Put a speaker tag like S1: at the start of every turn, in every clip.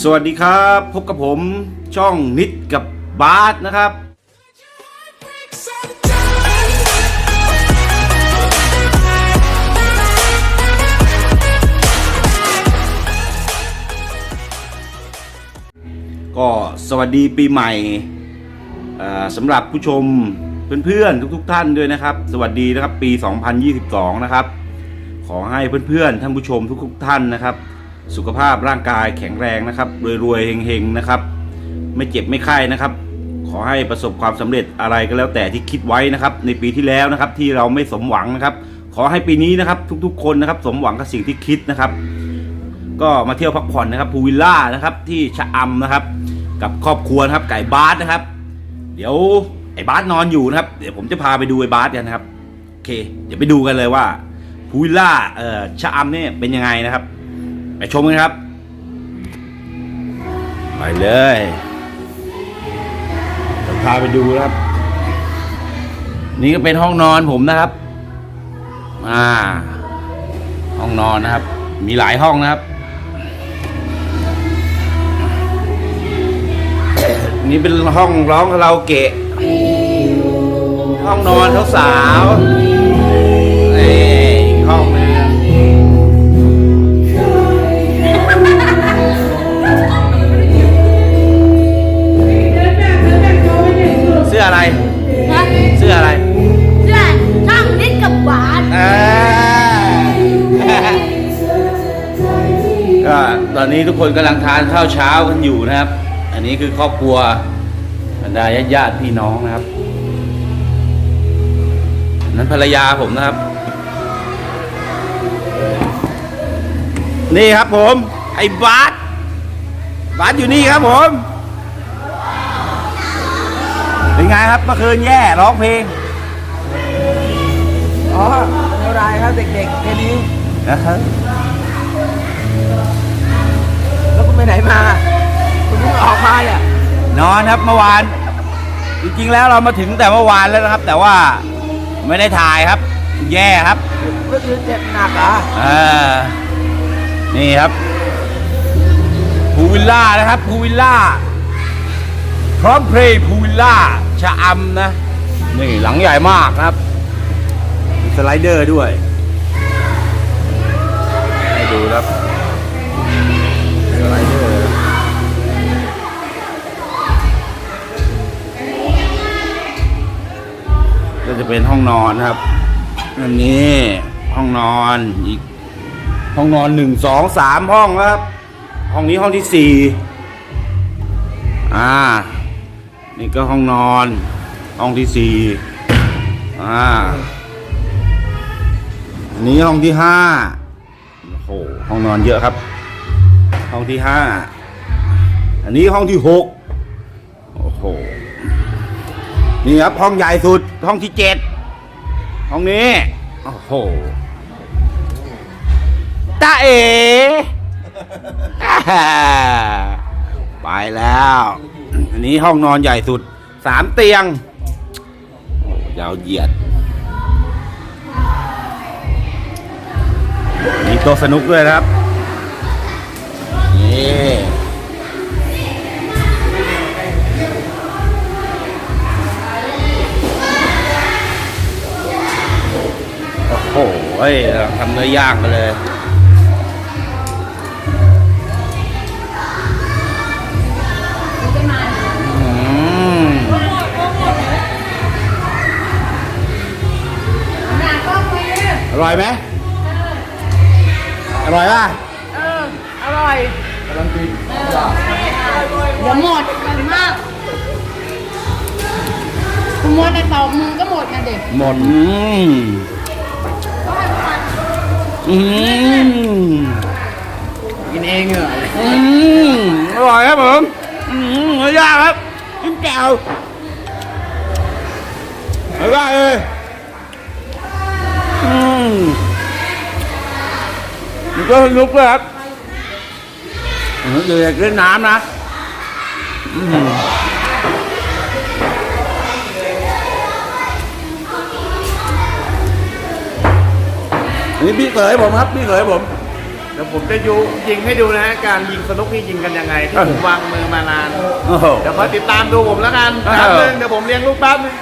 S1: สวัสดีครับ พบกับผมช่องนิดกับบาสนะครับ ก็สวัสดีปีใหม่สำหรับผู้ชมเพื่อนๆ ทุกๆท่านด้วยนะครับ สวัสดีนะครับปี 2022 นะครับ ขอให้เพื่อนๆ ท่านผู้ชมทุกๆท่านนะครับ สุขภาพร่างกายแข็งแรงนะครับรวยๆเฮงๆนะครับ ไม่เจ็บไม่ไข้นะครับ ขอให้ประสบความสำเร็จอะไรก็แล้วแต่ที่คิดไว้นะครับ ในปีที่แล้วนะครับ ที่เราไม่สมหวังนะครับ ขอให้ปีนี้นะครับ ทุกๆ คนนะครับ สมหวังกับสิ่งที่คิดนะครับ ก็มาเที่ยวพักผ่อนนะครับพูวิลล่านะครับ ที่ชะอำนะครับ กับครอบครัวนะครับไก่บาสนะครับ เดี๋ยวไอ้บาสนอนอยู่นะครับ เดี๋ยวผมจะพาไปดูไอ้บาสกันนะครับโอเค เดี๋ยวไปดูกันเลยว่าพูวิลล่าเอ่อชะอำเนี่ยเป็นยังไงนะครับ ไปชมกันครับ ไปเลยจะพาไปดูนะครับ นี่ก็เป็นห้องนอนผมนะครับ อ่า ห้องนอนนะครับ มีหลายห้องนะครับ นี่เป็นห้องร้องคาราโอเกะ ห้องนอนสาวๆนี่อีกห้องน
S2: นนี้
S1: ทุกคนกำลังทานข้าวเช้ากันอยู่นะครับ อันนี้คือครอบครัวบรรดาญาติญาติๆพี่น้องนะครับ นั้นภรรยาผมนะครับ นี่ครับผม ไอ้บาสบาสอยู่นี่ครับผม เป็นไงครับเมื่อคืนแย่ร้องเพลง
S3: อ๋อเป็นเท่าไรครับเด็กๆแค่นี้
S1: นะครับ
S3: อน
S1: ครับเมื่อวาน จริงๆแล้วเรามาถึงแต่เมื่อวานแล้วนะครับ แต่ว่าไม่ได้ถ่ายครับ แย่ครับ
S3: เมื่อคืนเจ็บหนักเหรอ
S1: อ่านี่ครับพูวิลล่านะครับพูวิลล่า พร้อมเพลย์พูวิลล่าชะอำนะ นี่หลังใหญ่มากนะครับมีสไลเดอร์ด้วย ให้ดูครับสไลเดอร์ ก็จะเป็นห้องนอนครับ อันนี้ห้องนอนอีก ห้องนอนหนึ่งสองสามห้องครับ ห้องนี้ห้องที่สี่อ่า นี่ก็ห้องนอน ห้องที่สี่อ่าอันนี้ห้องที่ห้าโอ้โหห้องนอนเยอะครับ ห้องที่ห้าอันนี้ห้องที่หกโอ้โห นี่ครับห้องใหญ่สุดห้องที่เจ็ดห้องนี้ โอ้โหตาเออ่าไปแล้ว อันนี้ห้องนอนใหญ่สุดสามเตียงยาวเหยียดมีโต๊ะสนุกด้วยครับนี่ โอ้โหเฮ้ยเราทำเนื้อย่างกันเลยอืมอร่อยไหมอร่อยป่ะ
S2: เออ อร่อย
S3: กำลังกิน
S2: เดี๋ยวหมดกันมากคุณมัวแต่ตอบมึงก็หมดนะเด็ก
S1: หมดอืม อืม
S3: กินเองเหรอ
S1: อืมอร่อยครับผมอืมเนื้อย่างครับกินแก้วอร่อยเลยอืมมันก็ลุกเลยครับอืมเดี๋ยวอยากเล่นน้ำนะ อืม อันนี้พี่เขยผมครับพี่เขยผม
S3: ไป
S4: เดี๋ยวผมจะยูยิงให้ดูนะฮะการยิงสนุกนี่ยิงกันยังไงที่ผมวางมือมานาน
S1: โอ้โห
S4: เดี๋ยวคอยติดตามดูผมแล้วกัน
S1: เออ
S4: แป๊บนึงเดี๋ยวผมเลี้ยงลูกแป๊บนึง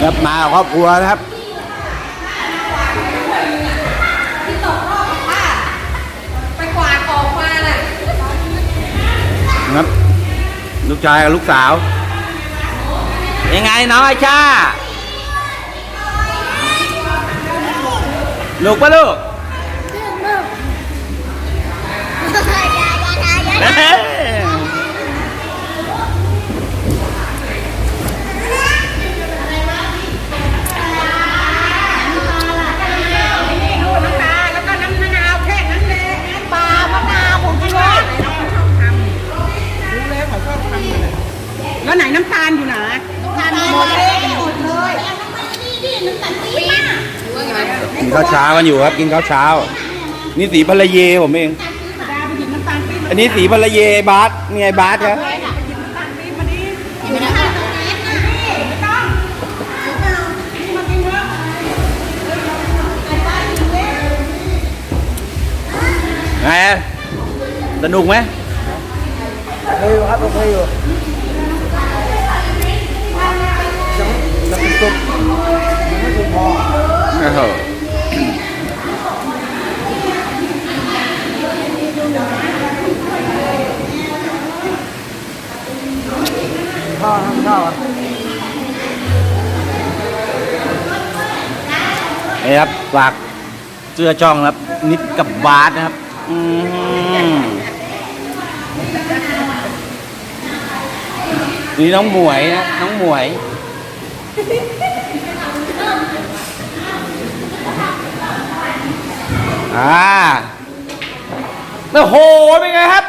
S1: ครับมากับครอบครัวนะครับ
S2: ไปกวาดออกมาน่ะ
S1: ครับ ลูกชายกับลูกสาว ยังไงน้องไอชาลูกปะลูก ข้าวเช้ากันอยู่ครับ กินข้าวเช้า นี่สีภรรเยผมเอง อันนี้สีภรรเยบาสนี่ไงบาสครับไงอะสนุกไหม
S3: เคยอยู่ครับผมเคยอยู่ยังยังสุดยังไม่สุดพอ
S1: โอ้โห
S3: ข้าวทำข้าวอะ
S1: นี่ครับฝากเสื้อช่องครับ นิดกับบาสนะครับอืมนี่น้องหมวยนะน้องหมวยอ่าโอ้โหเป็นไงครับ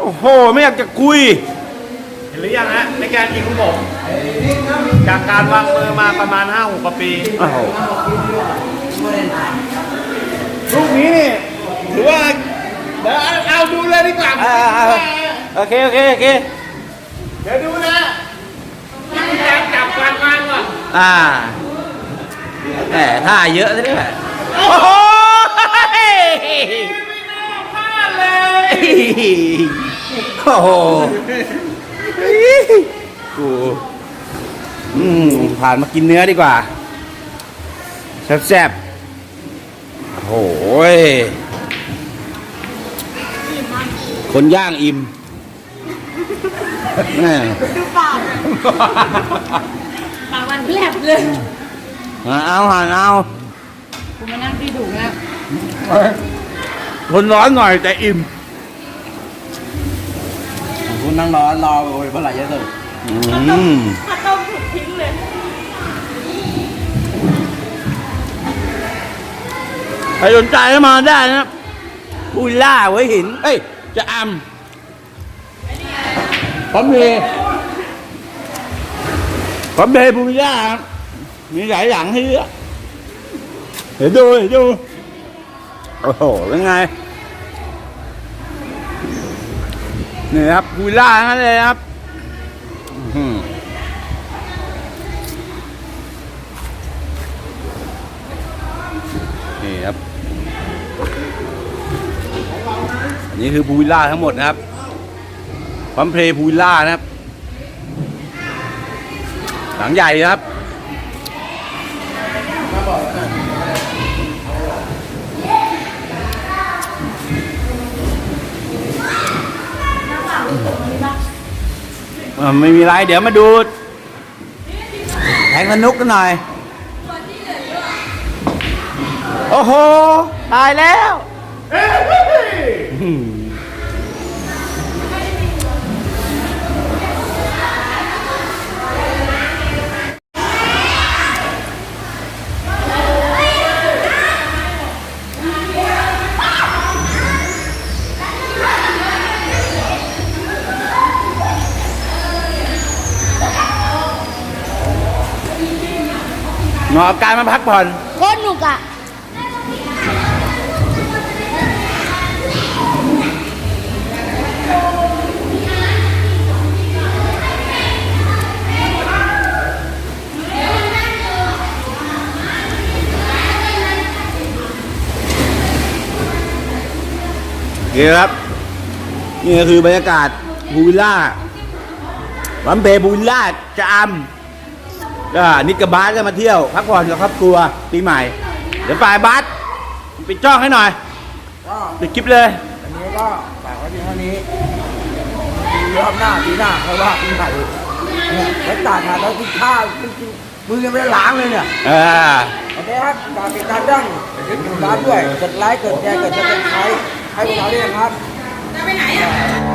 S1: โอ้โห ไม่อยากจะคุย
S4: เห็นหรือยังฮะในการยิงของผมจากการวางมือมาประมาณ5้าหกปี
S1: โอ้โห
S4: ลูกนี้นี่ถือว่าเดี๋ยวเอาเอาดูเลยดีกว่า
S1: อ่าอ่าอ่าโอเคโอเคโอเค
S4: เดี๋ยวดูนะนี่คือการจับการวางก่อน
S1: อ่าแหมท่าเยอะซะด้วยโอ้โหโอ้โห กูอืมผ่านมากินเนื้อดีกว่า แซ่บๆโอ้โหยคนย่างอิ่มแม่
S2: ปากมันแผลบเลย
S1: หาเอาหาเอา
S2: กูมานั่งที่ถูกแล้ว
S1: ทนร้อนหน่อยแต่อิ่ม
S3: คุณนั่งรอรอโอ้ยเมื่อไหร่จะเสร็จ
S1: อืม
S2: ถ้าต้มถูกทิ้งเลย
S1: ใครสนใจก็มาได้นะครับพูล่าไว้หิน เอ้ย จะอำพร้อมเพย์พร้อมเพย์พูล่าครับมีหลายหลังให้เลือกเดี๋ยวดูเดี๋ยวดู โอ้โหเป็นไง นี่ครับพูล่าทั้งนั้นเลยครับนี่ครับอันนี้คือพูล่าทั้งหมดนะครับพัมเพลย์พูลล่านะครับ หลังใหญ่นะครับ อ่าไม่มีไรเดี๋ยวมาดูแทงสนุกกันหน่อย โอ้โห ตายแล้วห หนอการมาพักผ่อน
S2: โคตรหนุกอะ
S1: โอเครับ นี่คือบรรยากาศบูวิลล่าวันเบบูวิลล่าจะอำ ก็นิกกับบาสก็มาเที่ยวพักผ่อนกับครอบครัวปีใหม่ เดี๋ยวไปบาสไปจ้องให้หน่อย
S3: ก็
S1: ปิดคลิปเลย
S3: อันนี้ก็ฝากไว้เพียงเท่านี้รอบหน้าปีหน้าเพราะว่าปีใหม่เนี่ยแล้วจ่ายมาแล้วกินข้าวกินกินมือยังไม่ได้ล้างเลยเนี่ย
S1: เออ
S3: โอเคครับฝากติดตามด้านร้านด้วยกดไลค์กดแชร์กดซับสไครต์ให้พวกเราด้วยนะครับ
S2: จะไปไหนอะ